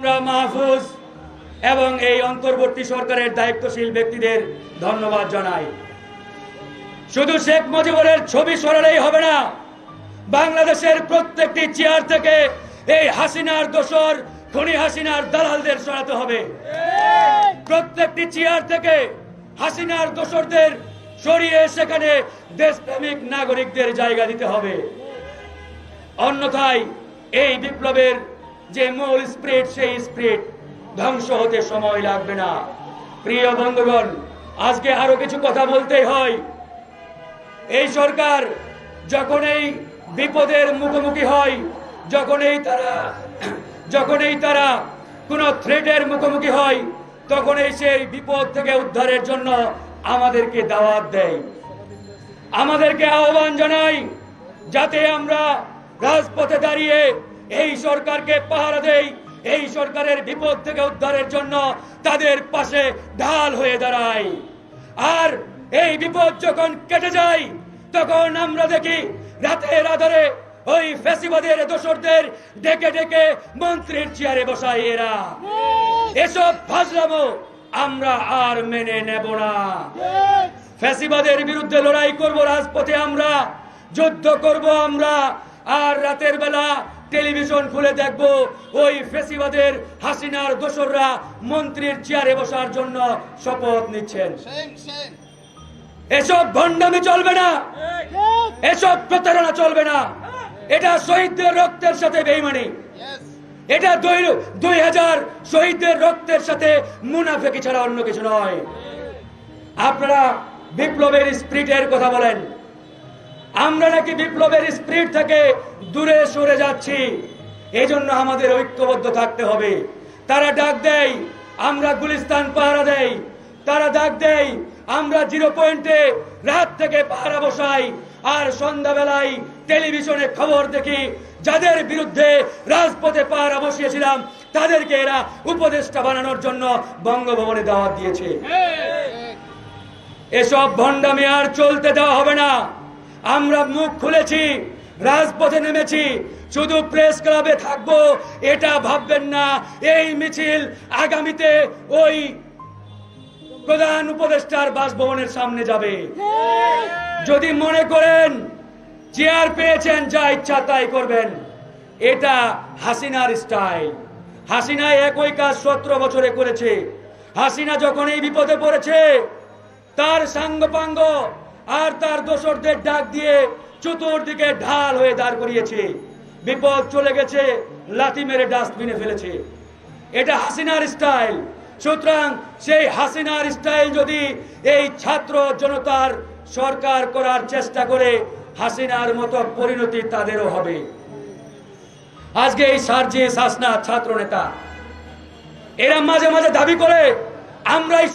আমরা মাহফুজ এবং এই অন্তর্বর্তী সরকারের দায়িত্বশীল ব্যক্তিদের ধন্যবাদ জানাই। শুধু শেখ মুজিবুরের ছবি সরালেই হবে না, বাংলাদেশের প্রত্যেকটি চেয়ার থেকে এই হাসিনার দোসর, খনি হাসিনার দালালদের সরাতে হবে। প্রত্যেকটি চেয়ার থেকে হাসিনার দোসরদের সরিয়ে সেখানে দেশপ্রেমিক নাগরিকদের জায়গা দিতে হবে। অন্যথায় এই বিপ্লবের যে মূল স্প্রিট, সেই স্প্রিট ধ্বংস হতে সময় লাগবে না। প্রিয় বন্ধুগণ, আজকে আরও কিছু কথা বলতে হয়। এই সরকার যখন এই বিপদের মুখোমুখি হয়, যখন এই তারা, যখন এই তারা কোনো থ্রেটের মুখোমুখি হয়, তখন এই সেই বিপদ থেকে উদ্ধারের জন্য আমাদেরকে দাওয়াত দেয়। আমাদেরকে আহ্বান জানাই, যাতে আমরা রাজপথে দাঁড়িয়ে এই সরকারকে পাহারা দেই, এই সরকারের বিপদ থেকে উদ্ধারের জন্য তাদের পাশে ঢাল হয়ে দাঁড়াই। আর এই বিপদ যখন কেটে যায়, তখন আমরা দেখি রাতের আধারে ওই ফেসিবাদের দোসরদের ডেকে ডেকে মন্ত্রীর চেয়ারে বসাই এরা। এসব ফাজলামো আমরা আর মেনে নেব না। ফ্যাসিবাদের বিরুদ্ধে লড়াই করব রাজপথে আমরা, যুদ্ধ করব আমরা, আর রাতের বেলা টেলিভিশন খুলে দেখব ওই ফেসিবাদের হাসিনার দোসররা মন্ত্রীর চেয়ারে বসার জন্য শপথ নিচ্ছেন. এসব ভণ্ডামি চলবে না। এসব প্রতারণা চলবে না। এটা শহীদদের রক্তের সাথে বেইমানি। এটা দুই দুই হাজার শহীদদের রক্তের সাথে মুনাফেকি ছাড়া অন্য কিছু নয়। আপনারা বিপ্লবের স্পিরিটের কথা বলেন। আমরা নাকি বিপ্লবের স্পিরিট থেকে দূরে সরে যাচ্ছি। এই জন্য আমাদের ঐক্যবদ্ধ থাকতে হবে। তারা ডাক দেয় আমরা গুলিস্তান পাহারা দেই। তারা ডাক দেয় আমরা জিরো পয়েন্টে রাত থেকে পাহারা বসাই। আর সন্ধ্যাবেলায় টেলিভিশনে খবর দেখি যাদের বিরুদ্ধে রাজপথে পাহারা বসিয়েছিলাম তাদেরকে এরা উপদেষ্টা বানানোর জন্য বঙ্গভবনে দাওয়াত দিয়েছে। এসব ভণ্ডামি আর চলতে দেওয়া হবে না। আমরা মুখ খুলেছি, রাজপথে নেমেছি, শুধু প্রেস ক্লাবে থাকব, এটা ভাববেন না। এই মিছিল আগামীতে ওই প্রধান উপদেষ্টার বাসভবনের সামনে যাবে। যদি মনে করেন, চেয়ার পেয়েছেন, যা ইচ্ছা তাই করবেন। এটা হাসিনার স্টাইল হাসিনা একই কাজ সতেরো বছরে করেছে। হাসিনা যখন এই বিপদে পড়েছে, তার সাঙ্গপাঙ্গ আর তার দোসরদের ডাক দিয়ে চতুর্দিকে ঢাল হয়ে দাঁড় করিয়েছে। বিপদ চলে গেছে, লাথি মেরে ডাস্টবিনে ফেলেছে। এটা হাসিনার স্টাইল। সুতরাং সেই হাসিনার স্টাইল যদি এই ছাত্র জনতার সরকার করার চেষ্টা করে, হাসিনার মতো পরিণতি তাদেরও হবে। আজকে এই সার্জি হাসনা ছাত্র নেতা এরা মাঝে মাঝে দাবি করে, আমরাই